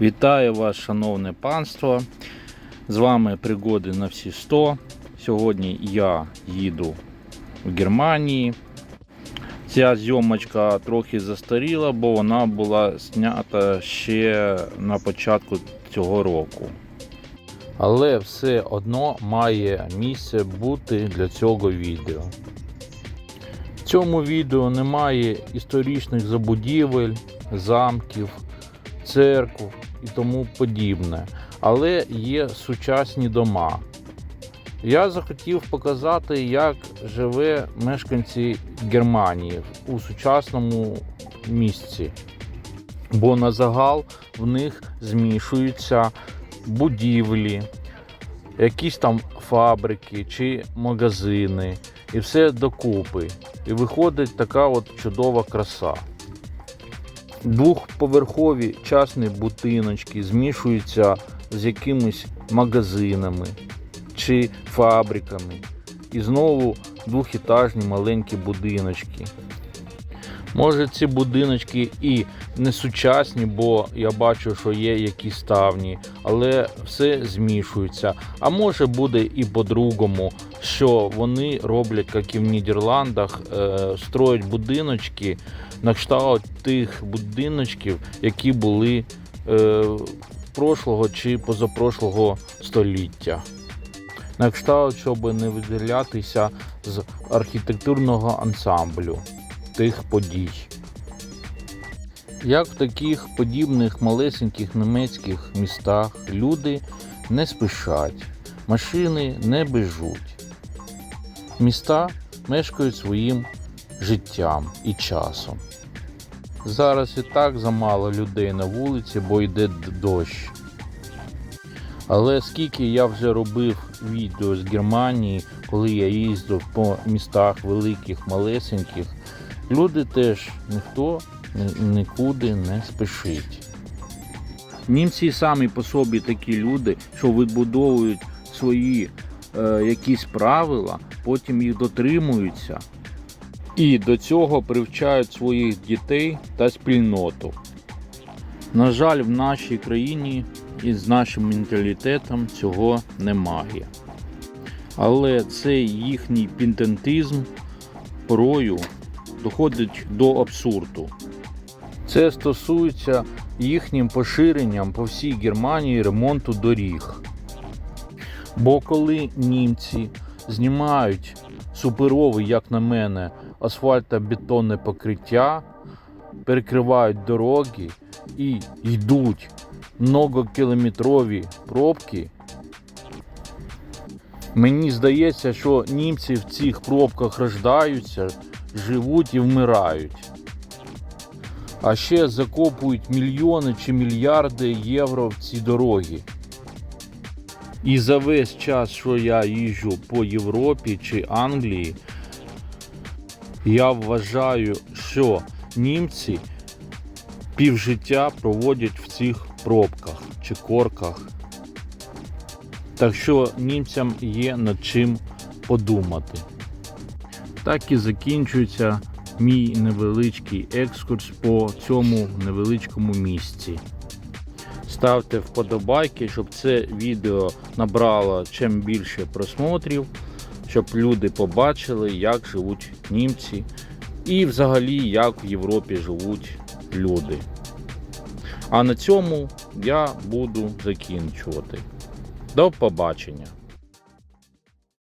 Вітаю вас, шановне панство. З вами пригоди на всі 100. Сьогодні я їду в Германії. Ця зйомочка трохи застаріла, бо вона була знята ще на початку цього року. Але все одно має місце бути для цього відео. В цьому відео немає історичних забудівель, замків, церкв і тому подібне, але є сучасні дома. Я захотів показати, як живе мешканці Германії у сучасному місці. Бо на загал в них змішуються будівлі, якісь там фабрики чи магазини, і все докупи. І виходить така от чудова краса. Двохповерхові частні будиночки змішуються з якимись магазинами чи фабриками. І знову двохітажні маленькі будиночки. Може ці будиночки і не сучасні, бо я бачу, що є якісь ставні, але все змішується. А може буде і по-другому, що вони роблять, як і в Нідерландах, е, строять будиночки на кшталт тих будиночків, які були е, прошлого чи позапрошлого століття. На кшталт, щоб не виділятися з архітектурного ансамблю тих подій. Як в таких подібних малесеньких німецьких містах люди не спішать, машини не бежуть. Міста мешкають своїм життям і часом. Зараз і так замало людей на вулиці, бо йде дощ. Але скільки я вже робив відео з Германії, коли я їздив по містах великих, малесеньких, люди теж ніхто ні- нікуди не спішить. Німці самі по собі такі люди, що вибудовують свої е, якісь правила, потім їх дотримуються. І до цього привчають своїх дітей та спільноту. На жаль, в нашій країні із нашим менталітетом цього немає. Але цей їхній пінтентизм порою доходить до абсурду. Це стосується їхнім поширенням по всій Германії ремонту доріг. Бо коли німці знімають суперове, як на мене, асфальтобетонне покриття, перекривають дороги і йдуть многокілометрові пробки, мені здається, що німці в цих пробках рождаються, живуть і вмирають. А ще закопують мільйони чи мільярди євро в ці дороги. І за весь час, що я їжджу по Європі чи Англії, я вважаю, що німці півжиття проводять в цих пробках чи корках. Так що німцям є над чим подумати. Так і закінчується мій невеличкий екскурс по цьому невеличкому місці. Ставте вподобайки, щоб це відео набрало чим більше просмотрів, щоб люди побачили, як живуть німці і взагалі як в Європі живуть люди. А на цьому я буду закінчувати. До побачення!